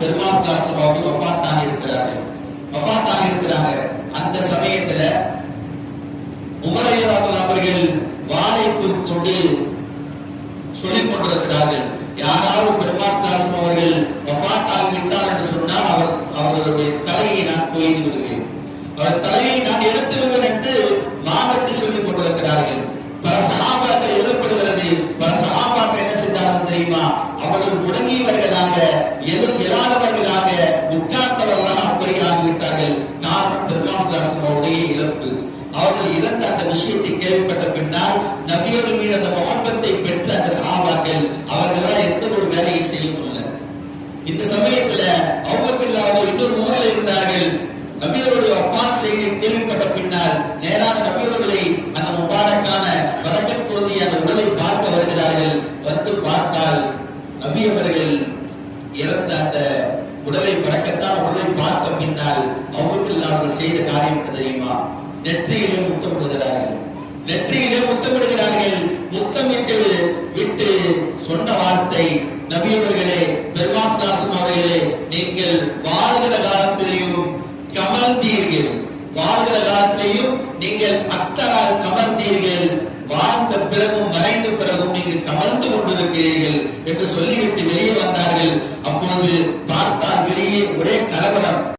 பெருமாள் தாசன் அவர்கள் இருக்கிறார்கள் வஃத்தாக இருக்கிறாங்க. அந்த சமயத்துல உமரையாளர் அவர்கள் வாழைப்பு கொண்டு சொல்லிக் கொண்டிருக்கிறார்கள். யாராவது பெருமாள் தாசன் அவர்கள் வஃபாத் விட்டார் என்று சொன்னால் அவர் அவர்களுடைய தலையை நான் கோயில் விடுவேன். அவர் தலையை நான் எடுத்து விடுவேன் என்று மாதத்தை சொல்லிக் கொண்டிருக்கிறார்கள். பல சகாபாக்கள் எழுதப்படுகிறது பல சகாபாக்கள் என்ன செய்தார்கள் தெரியுமா? அவர்கள் முடங்கியவர்களாக எழு எழாதவர்களாக உட்கார்ந்தவர்களாக அப்படி ஆகிவிட்டார்கள். காரணம் பெருமாசுதாசன் இழப்பு அவர்கள் இறந்த அந்த விஷயத்தை கேள்விப்பட்ட பின்னால் நபியோர் மீது அந்த முகப்பத்தை பெற்ற அந்த சாபாக்கள் அவர்களால் எந்த ஒரு வேலையை செய்ய முடியல. இந்த சமயத்துல அவங்களுக்கு இல்லாமல் இன்னொரு ஊரில் இருந்தார்கள். நபியோருடைய வஃபாத் செய்தி கேள்விப்பட்ட பின்னால் நேராக நபியோர்களை அந்த முபாரக்கான வரக்கத் பொருந்திய அந்த உடலை அவர்கள் செய்த காரியம் தெரியுமா? நெற்றியிலே முத்தமிடுகிறார்கள் நெற்றியிலே முத்தமிடுகிறார்கள் முத்தமிட்டு விட்டு சொன்ன வார்த்தை நபியவர்களே பெருமான் அவர்களே நீங்கள் வாழ்கிற காலத்திலேயும் கமர்ந்தீர்கள். வாழ்கிற காலத்திலேயும் நீங்கள் அத்தரால் கமர்ந்தீர்கள். வாழ்ந்த பிறகும் மறைந்த பிறகும் நீங்கள் கமர்ந்து கொண்டிருக்கிறீர்கள் என்று சொல்லிவிட்டு வெளியே வந்தார்கள். அப்போது பார்த்தால் வெளியே ஒரே கலவரம்.